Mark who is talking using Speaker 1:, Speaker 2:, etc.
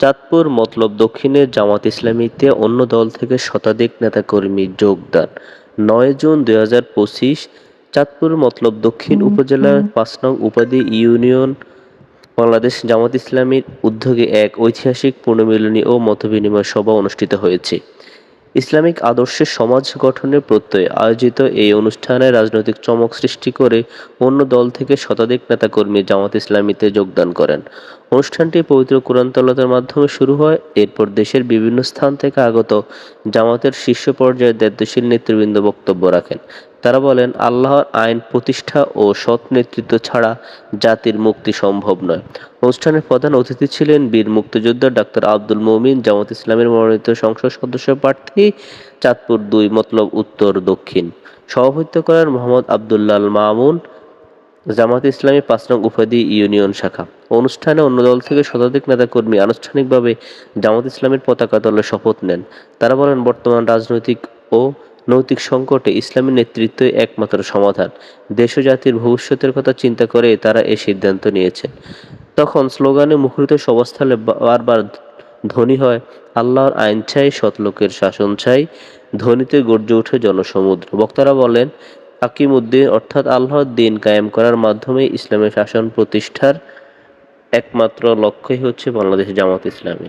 Speaker 1: চাঁদপুর মতলব দক্ষিণের জামাত ইসলামীতে অন্য দল থেকে শতাধিক নেতাকর্মী যোগদান নয় জুন দুই হাজার পঁচিশ চাঁদপুর মতলব দক্ষিণ উপজেলার পাঁচ নং উপাধি ইউনিয়ন বাংলাদেশ জামাত ইসলামীর উদ্যোগে এক ঐতিহাসিক পুনর্মিলনী ও মতবিনিময় সভা অনুষ্ঠিত হয়েছে। ইসলামিক আদর্শের সমাজ গঠনের প্রত্যয়ে আয়োজিত এই অনুষ্ঠানে রাজনৈতিক চমক সৃষ্টি করে অন্য দল থেকে শতাধিক নেতাকর্মী জামাত ইসলামীতে যোগদান করেন। অনুষ্ঠানটি পবিত্র কোরআন তেলাওয়াতের মাধ্যমে শুরু হয়। এরপর দেশের বিভিন্ন স্থান থেকে আগত জামাতের শীর্ষ পর্যায়ের দায়িত্বশীল নেতৃবৃন্দ বক্তব্য রাখেন। তারা বলেন, আল্লাহর আইন প্রতিষ্ঠা ও সৎ নেতৃত্ব ছাড়া জাতির মুক্তি সম্ভব নয়। অনুষ্ঠানের প্রধান অতিথি ছিলেন বীর মুক্তিযোদ্ধা ডাক্তার আব্দুল মমিন, জামাত ইসলামের মনোনীত সংসদ সদস্য প্রার্থী, চাঁদপুর দুই মতলব উত্তর দক্ষিণ। সভাপতিত্ব করেন মোহাম্মদ আবদুল্লাহ মামুন জামাত ইসলামী পাঁচ নং উপাধি ইউনিয়ন শাখা। অনুষ্ঠানে অন্য দল থেকে শতাধিক নেতাকর্মী আনুষ্ঠানিকভাবে জামাত ইসলামের পতাকা দলের শপথ নেন। তারা বলেন, বর্তমান রাজনৈতিক ও নৈতিক সংকটে ইসলামী নেতৃত্বই একমাত্র সমাধান। দেশ ও জাতির ভবিষ্যতের কথা চিন্তা করে তারা এই সিদ্ধান্ত নিয়েছেন। তখন স্লোগানে মুখরিত সবস্থলে বারবার ধ্বনি হয়, আল্লাহর আইন চাই সৎলোকের শাসন চাই ধ্বনিতে গর্জে ওঠে জনসমুদ্র। বক্তারা বলেন হাকিম উদ্দিন অর্থাৎ আল্লাহর দিন কায়েম করার মাধ্যমে ইসলামের শাসন প্রতিষ্ঠার একমাত্র লক্ষ্যই হচ্ছে বাংলাদেশ জামাত ইসলামী।